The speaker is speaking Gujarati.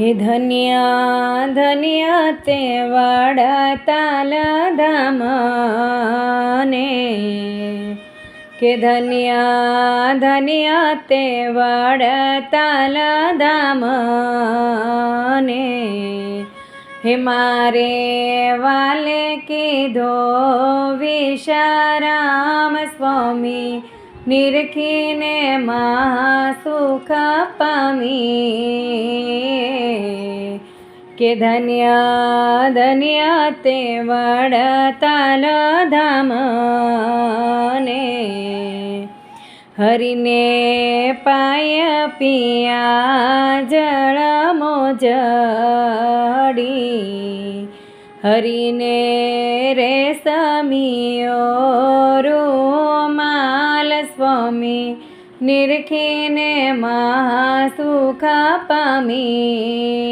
હે ધન્યા ધન્યા તે વડતાલ ધામને કે ધન્યા ધન્યા તે વડતાલ ધામને હે મારે વાલે કીધો, વિશારામ સ્વામી, નિરખીને મહાસુખ પામી. કે ધન્ય ધન્ય તે વડતાલ ધામને. હરિને પાય પિયા જળ મોજડી હરિને રે સમિયો રૂમાલ સ્વામી, નિરખીને મહાસુખ પામી.